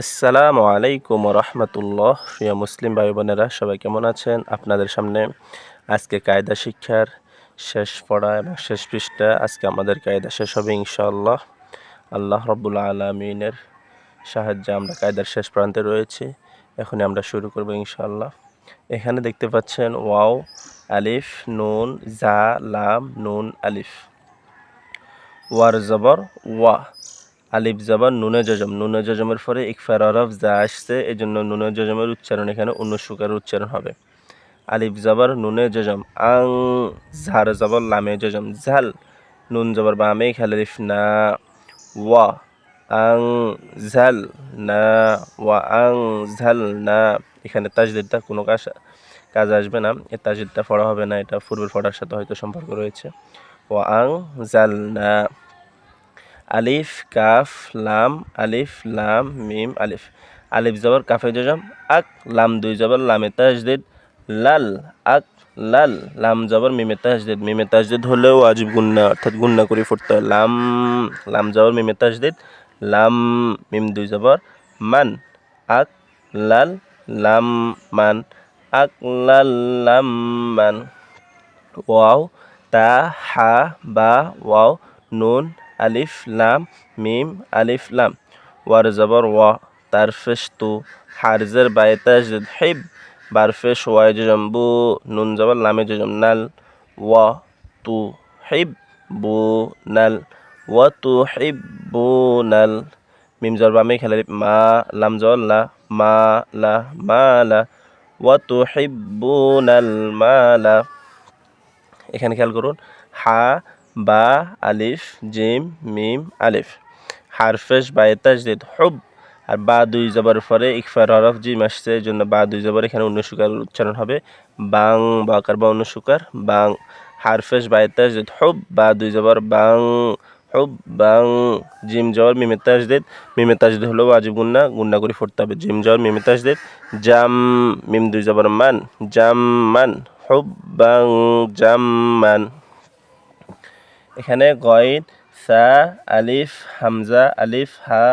আসসালামু আলাইকুম রহমতুল্লাহ। প্রিয় মুসলিম ভাই বোনেরা সবাই কেমন আছেন? আপনাদের সামনে আজকে কায়দা শিক্ষার শেষ পড়া এবং শেষ পৃষ্ঠা। আজকে আমাদের কায়দা শেষ হবে ইনশাআল্লাহ। আল্লাহ রব্বুল আলমিনের সাহায্যে আমরা কায়দার শেষ প্রান্তে রয়েছি। এখনই আমরা শুরু করব ইনশাআল্লাহ। এখানে দেখতে পাচ্ছেন ওয়াও, আলিফ, নুন, জা, লাম, নুন, আলিফ। ওয়ার জবর, ওয়া। আলিফ জবর নুনে জজম। নুনে জজমের পরে ইকফার অরফ যা আসছে এই জন্য নুনে জজমের উচ্চারণ এখানে অনুসুকার উচ্চারণ হবে। আলিফ জবর, নুনে জজম। আং, ঝার জবর, লামে জজম। ঝাল, নুন জবর বামে খালিফ না, ওয়া। আং, ঝাল, না, ওয়া। আং, ঝাল, না। এখানে তাজদিদটা কোনো কাজ কাজ আসবে না। এ তাজদিদটা পড়া হবে না। এটা পূর্বের পড়ার সাথে হয়তো সম্পর্ক রয়েছে। ওয়া, আং জাল না। আলিফ, কাফ, লাম, আলিফ, লাম, মিম, আলিফ। আলিফ জবর কাফে জজম, আক, লাম দুই জবর, লামে তাজদিদ, লাল, আক, লাল, লাম জবর, মিমে তাজদিদ। মিমে তাজদিদ হলেও আজব গুন্না, অর্থাৎ গুন্না করে ফুটতে হয়। লাম লাম জবর, মিমে তাজদিদ, লাম, মিম দুই জবর, মান, আক, লাল, লাম, মান, আক, লাল, লাম, মান। ওয়াও, তা, হা, বা, ওয়াও, নুন আলিফ, লাম, মিম, আলিফ, লাম। ওয়ার জবর, ওয়া। তারফেশ তু। হারজের বায়ে তাজদিদ, হিব। বারফেশ ওয়াই জজম, বু। নুন জবর, লামে জজম, নাল। ওয়া তু, হিব, বু, নাল। ওয়া তু, হিব, বু, নাল। মিম জর বামে খেলে মা, লাম জর লা, মা লা মা, লা। ওয়া তু হিব্বু নাল মালা এখানে খেয়াল করুন, হা বা আলিফ, জিম, মিম, আলিফ। হারফেশ বা তাজদিদ, হুব। আর বা দুই জবর পরে ইকফার, হরফ, জিম আসছে, এই জন্য বা দুই জবর এখানে অনুসুকার উচ্চারণ হবে। বাং, বাকার বা অনুসুকার বাং। হারফেশ বা তাজদিদ, হুব। বা দুই জবর, বাং, হুব, বাং। জিম, জবর, মিমে তাজদিদ। মিমে হলো ওয়াজিব গুন্না গুন্না করে ফুটতে হবে। জিম, জবর, মিমে তাজদিদ। জাম, মিম দুই জবর, মান। জাম, মান। হুব, বাং, জাম, মান। এখানে গইন সা, আলিফ, হামজা, আলিফ, হা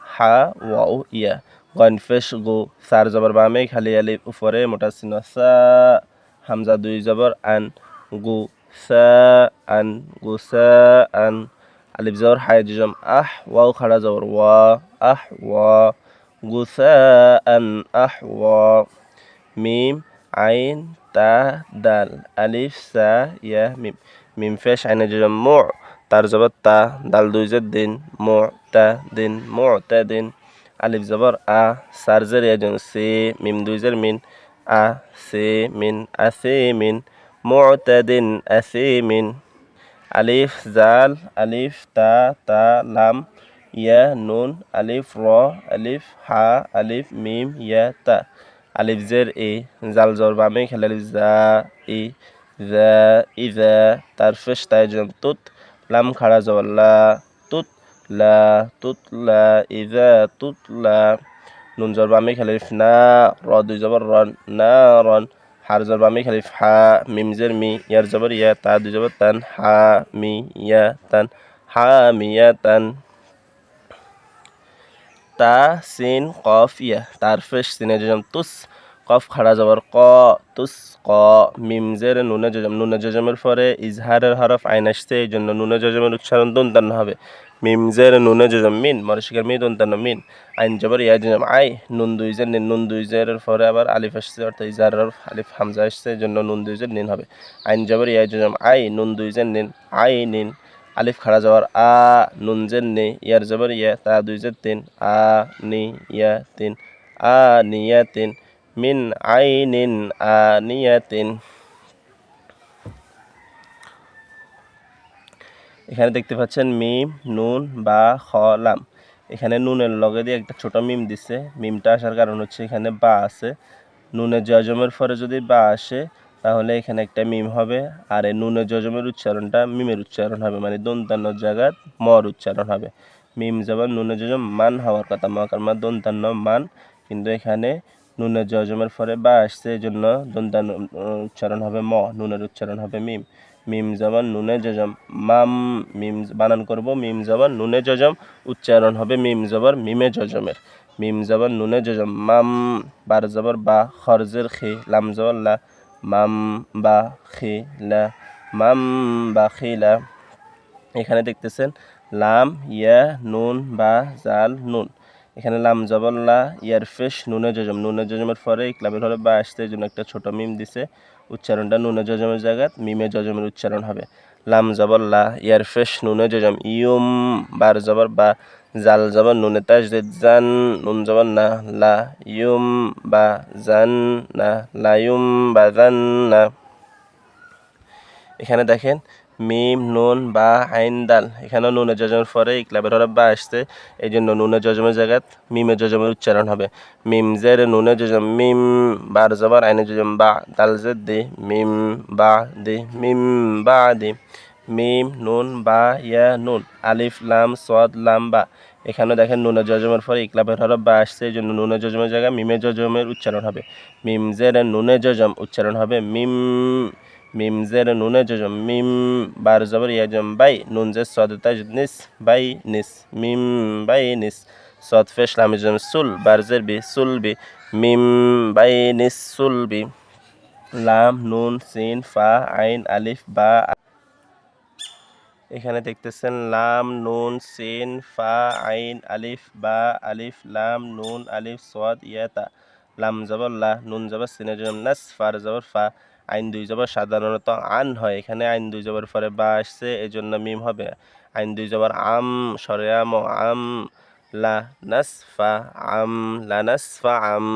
হা, ওয়াও, ইয়া। গইন ফেশ গো, সার জবর বামে, খালি আলিফ উপরে, মোটা চিহ্ন, সা, হামজা, দুই জবর, আন, গু, সা, আন, গু, সা, আন, আলিফ জবর হাই জম আহ, ওয়াও, খাড়া জবর, ওয়া, আহ, ওয়া, গু, সা, আন, আহ, ওয়া, মিম, আইন, তা, দাল, আলিফ, সা, ইয়া, মিম। মিম ফেশ আইনে জম মু, তার জবর তা, দাল দুই দিন, মু, তা দিন, মু, তা দিন, আলিফ জবর, আ, সার এজন সে, মিম দুই মিন, আ, সে, মিন আসে মিন মুতাদিন আসে মিন, আলিফ জাল, আলিফ তা তা, লাম, ইয়া, নুন, আলিফ র, আলিফ হা, আলিফ মিম, ইয়া, তা, আলিফ জের এ জাল জর বামে খেলে আলিফ জা, ই ইজা তার ফেস তাই জম তুত, লাম খাড়া জবর লা তুত লা তুত, লা ইজা তুত, লা নুন জর বামে খেলে আলিফ না র দুই জবর রন না রন, হার জর বামে খেলে আলিফ হা, মিম জের মি, ইয়ার জবর ইয়া, তা দুই জবর তান, হা, মি, ইয়া, তান, হা, মি, ইয়া, তান, তা, সিন, কফ, ইয়া, তার ফেস, সিনে জম তুস কফ খাড়া যাবার ক, তুস ক মিমজের নুনে জজম, নুনে জজমের পরে ইজহারের হরফ আইন আসছে এই জন্য নুনে জজমের উচ্চারণ দন্তান্ন হবে। মিমজের নুনে জজম, মিন, মরশিকার মি দন্তান্ন, মিন, আইন জবর ইয়া জজম, আই, নুন দুই জের, নিন, নুন দুই জের পরে আবার আলিফ আসছে, অর্থাৎ ইজহারের হরফ আলিফ হামজা আসছে এই জন্য নুন দুই জের, নিন হবে। আইন জবর ইয়া জজম, আই, নুন দুই জের, নিন, আই, নিন, আলিফ খাড়া যাওয়ার আ, নুন জের, নে, ইয়ার জবর ইয়া, তা দুই জের, তিন, আ, নি, ইয়া, তিন, আ নিয়া তিন মিন আইনিন আনিয়াতিন। এখানে দেখতে পাচ্ছেন মিম, নুন বা খ, লাম। এখানে নুনের লগে দিয়ে একটা ছোট মিম দিছে। মিমটা আসার কারণ হচ্ছে এখানে বা আছে। নুনের জজমের পরে যদি বা আসে, তাহলে এখানে একটা মিম হবে। আর এই নুনের জজমের উচ্চারণটা মিমের উচ্চারণ হবে মানে দন্তান্ন জায়গাত মর উচ্চারণ হবে। মিম যেমন নুনের জজম মান হওয়ার কথা মকার মা দন্তান্ন মান। কিন্তু এখানে নুনের জজমের পরে বা আসছে এই জন্য দন্তান উচ্চারণ হবে ম, নুনের উচ্চারণ হবে মিম। মিম জবান, নুনে জজম মাম, মিম বানান করব, মিম জবান, নুনে জজম উচ্চারণ হবে মিম জবর, মিমে জজমের মিম জবর, নুনে জজম মাম, বার জবর, বা খরজের খে, লাম জবর, লা, মাম, বা, খে, লা, মাম, বা, খে, লা। এখানে দেখতেছেন, লাম, ইয়া, নুন, বা, জাল, নুন। এখানে লাম জবল্লা ইয়ার ফেশ, নুনে জজম। নুনে জজমের পরে ইকলাবের হলে বা আসতে জন্য একটা ছোট মিম দিছে। উচ্চারণটা নুনে জজমের জায়গাত মিমে জজমের উচ্চারণ হবে। লাম জবল্লা ইয়ার ফেশ, নুনে জজম। ইউম বার জবর বা জাল জবর নুনে তাজদিদ জান, নুন জবর না, লা। ইউম বা জান না লাইউম বা জান না। এখানে দেখেন মিম, নুন, বা আইন দাল। এখানেও নুনের জজমের পরে ইকলাবের হরফ বা আসছে। এই জন্য নুনের জজমের জায়গাত মিমের যজমের উচ্চারণ হবে। মিম জের, নুনের জজম মিম, বার জবর, আইনের জজম বা, দাল জেদ দি। মিম, বা দি। মিম, বা দি। মিম, নুন, বা, ইয়া, নুন। আলিফ, লাম, সদ, লাম, বা। এখানেও দেখেন নুনের জজমের পরে ইকলাবের হরফ বা আসছে। এই জন্য নুনের জজমের জায়গায় মিমের জজমের উচ্চারণ হবে। মিম জের, নুনের জজম উচ্চারণ হবে। মিম মিম জের নুনে জজম মিম বার জবর ইয়াজম বাই নুন জে সদ তাজ নিস বাই নিস মিম বাই নিস সদ ফেশ লাম জম সুল বার জের বি সুল বি মিম বাই নিস সুল বি লাম নুন সিন ফা আইন আলিফ বা এখানে দেখতেছেন লাম, নুন, সিন, ফা, আইন, আলিফ, বা, আলিফ, লাম, নুন, আলিফ সোয়াদ ইয়াতা লাম জবর লা, নুন জবর সিনে জম নাস, ফার জবর, ফা। আইন দুই জবর সাধারণত আন হয়। এখানে আইন দুই জবর পরে বা আসছে এই জন্য মিম হবে। আইন দুই জবর আম সরে আম, লা নাসফা, আম, লা নাসফা, আম,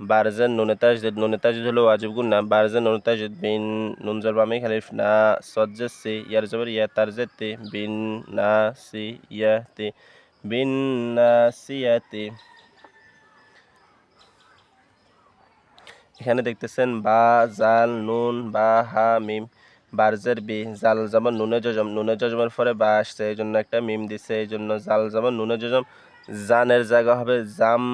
বারজেন, নুনে তাজদিদ। নুনে তাজদিদ হলো ওয়াজিব গুন্না বারজেন, নুনে তাজদিদ বিন, নুন জর বামে খালিফ, না সজ্জে সি, ইয়ার জবর ইয়া তারজে তে, বিন, না, সি, ইয়া, তে, বিন, না সিয়াতে এখানে দেখতেছেন বা, জাল, নুন, বা, হা, মিম, বারজের বি, জাল যেমন নুনে জজম নুনে জজমের পরে বা আসছে এই জন্য একটা মিম দিছে এই জন্য জাল যেমন নুনে জজম, জানের জায়গা হবে জাম,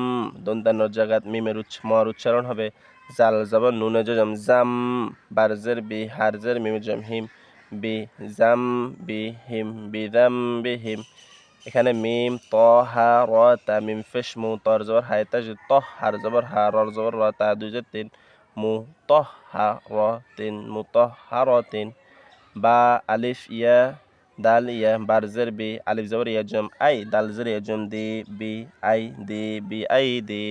দন্তানোর জায়গা, মিমের উচ্চ মর উচ্চারণ হবে জাল যেমন নুনে জজম, জাম, বারজের বি, হারজের মিম জম হিম, বি, জাম, বি, হিম, বি, জাম, বি, হিম এখানে মিম, ত, হা, র, তা, মিম ফেশ মু, তর, জবর, হায়, তা ত, হার, জবর, হা রর জবর, র, তা, দুই, যে, তিন, মু, ত, হা, র, তিন, মু, ত, হা, র, তিন, বা, আলিফ, ইয়া, দাল, ইয়া বারজের বি, আলিফ, জবর, ইয়া, জম, আই, দাল, জের, ইয়া, জম, দি, বি, আই, দি, বি, আই, দি,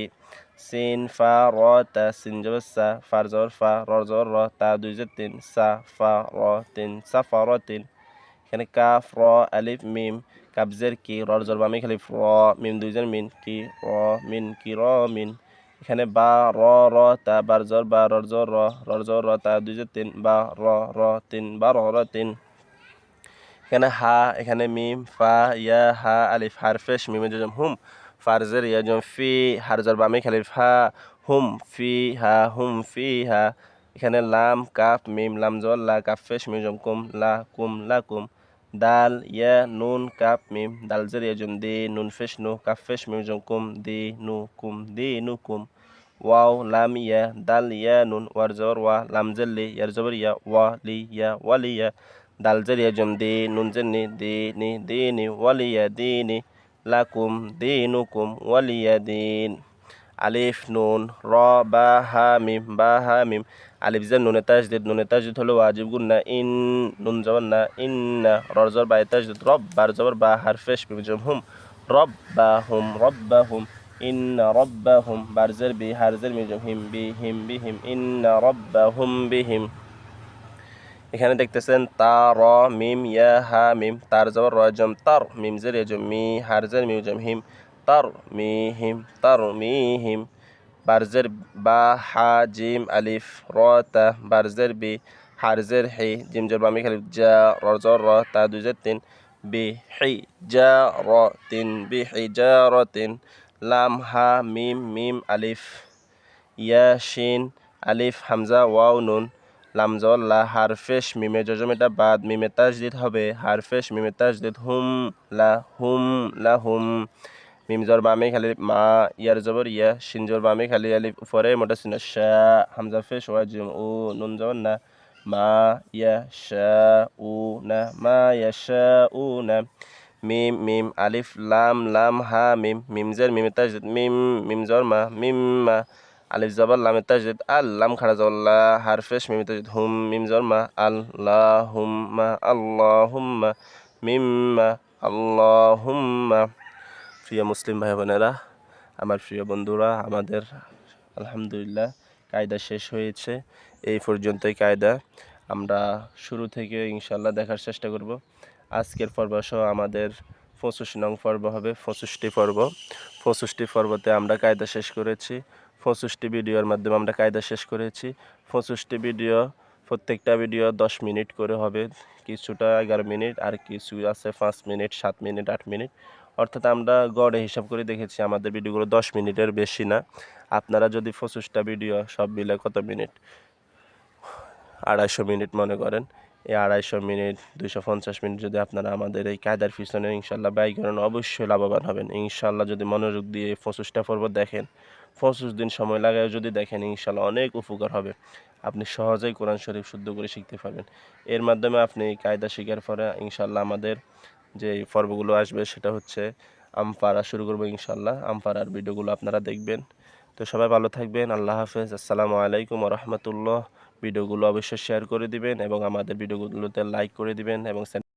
সিন, ফা, র, তা, সিন, জবর, সা, ফার, জবর, ফা রর জবর, র, তা, দুই, যে, তিন, সা, ফা, র, তিন, সা, ফা, র, তিন এখানে কাফ র আলিফ, মিম কাবজের কি, রর, জর বামে খালি র মিম দুইজন মিন, কি, র, মিন, কি, র, মিন। এখানে বা, র র, তা, বার, জর, বা, রর, জর, র, রর, জর, র, তা, দুই তিন, বা, র র, তিন, বা, র র, তিন। এখানে হা, এখানে মিম, ফা, ইয়া, হা, আলিফ হারফেশ মিমে জম, হুম। ফারজের ইয়া, জম, ফি হারজর বামে খালি ফা, হুম, ফি, হা, হুম, ফি, হা। এখানে লাম, কাফ, মিম, লাম জল লা কাফেশ মিজম কুম, লা কুম লা, কুম। দাল ইয়া নুন কাপ মিম দাল জের ইয়াজুম দি নুন ফেশ নু কাপ ফেশ মিম জম কুম দি নু কুম দি নু কুম ওয়াও লাম ইয়া দাল ইয়া নুন ওয়ার জবর ওয়া লাম জের লি ইয়ার জবর ইয়া ওয়া লি ইয়া ওয়ালি ইয়া দাল জের ইয়াজুম দি নুন জের নি দি নি দি নি ওয়ালি ইয়া দি নি লাকুম দি নু কুম ওয়ালি ইয়া দিন আলিফ নুন র বা হা মিম বা হা মিম আলিফ জের নুনে তাজদিদ নুনে তাজদিদ হলো ওয়াজিব গুন্না ইন, নুন জবর না ইন্না রর জবর বা তাজদিদ, রব বার জবর বা হারফেশ বিজম হুম, রব বা হুম, রব বা হুম ইন্না রব্বাহুম বারজের বি হারজের মিজম হিম বি হিম বি, হিম ইন্না রব্বাহুম বি হিম এখানে দেখতেছেন তা, র, মিম, ইয়া, হা, মিম, তার জবর রজম তার, মিম জের এজম মি হারজের মিজম হিম, তার, মি, হিম, তার, মি, হিম। বারজের বা, হা, জিম, আলিফ, র, তা, বারজের, বি, হারজের, হি, জিম, জর, বামি খালিফ জা রজর র, তা দুজের তিন, বি, হি, জা, র, তিন, বি, হি, জা, র, তিন, লাম, হা, মিম মিম, আলিফ, ইয়া, শিন, আলিফ, হামজা, ওয়াও, নুন লামজল্লা হারফেশ, মিমে জজম এটা বাদ, মিমে তাজদিদ হবে, হারফেশ, মিমে তাজদিদ হুম, লা হুম লা, হুম মিম জর বামে খালি মা, ইয়ার জবর, ইয়া শিন জর বামে খালি আলিফ উপরে, মোটা সিন শা, হামজা ফেশ ওয়াজিম ও নুন জবর, না, মা, ইয়া, শা, উ, না, মা, ইয়া, শা, উ, না, মিম মিম, আলিফ, লাম লাম, হা, মিম মিম জের মিম তাজদিদ, মিম মিম জর মা, মিম, মা, আলিফ জবর লাম তাজদিদ, আল, লাম, খাড়া জল্লা হারফেশ মিম তাজদিদ, হুম মিম জর মা, আল্লাহুম্মা আল্লাহুম্মা মিম্মা আল্লাহুম্মা। প্রিয় মুসলিম ভাই বোনেরা আমার প্রিয় বন্ধুরা, আমাদের আলহামদুলিল্লাহ কায়দা শেষ হয়েছে। এই পর্যন্তই কায়দা। আমরা শুরু থেকে ইনশাল্লাহ দেখার চেষ্টা করব। আজকের পর্ব সহ আমাদের পঁচিশ নং পর্ব হবে, পঁচিশটি পর্ব। পঁচিশটি পর্বতে আমরা কায়দা শেষ করেছি। পঁচিশটি ভিডিওর মাধ্যমে আমরা কায়দা শেষ করেছি। পঁচিশটি ভিডিও, প্রত্যেকটা ভিডিও দশ মিনিট করে হবে। কিছুটা এগারো মিনিট, আর কিছু আছে পাঁচ মিনিট, সাত মিনিট, আট মিনিট। অর্থাৎ আমরা গড়ে হিসাব করে দেখেছি আমাদের ভিডিওগুলো দশ মিনিটের বেশি না। আপনারা যদি পঁচিশটা ভিডিও সব মিলে কত মিনিট? আড়াইশো মিনিট মনে করেন। এই আড়াইশো মিনিট, দুইশো পঞ্চাশ মিনিট যদি আপনারা আমাদের এই কায়দার পিছনে ইনশাল্লাহ ব্যয় করেন, অবশ্যই লাভবান হবেন। ইনশাল্লাহ যদি মনোযোগ দিয়ে পঁচিশটা পর্ব দেখেন, পঁচিশ দিন সময় লাগায় যদি দেখেন, ইনশাল্লাহ অনেক উপকার হবে। আপনি সহজেই কোরআন শরীফ শুদ্ধ করে শিখতে পারবেন। এর মাধ্যমে আপনি কায়দা শিখার পরে ইনশাল্লাহ আমাদের যে পর্বগুলো আসবে সেটা হচ্ছে আমপাড়া শুরু করব ইনশাল্লাহ আমপাড়ার ভিডিওগুলো আপনারা দেখবেন। তো সবাই ভালো থাকবেন, আল্লাহ হাফেজ। আসসালামু আলাইকুম রহমতুল্লাহ ভিডিওগুলো অবশ্যই শেয়ার করে দিবেন এবং আমাদের ভিডিওগুলোতে লাইক করে দিবেন এবং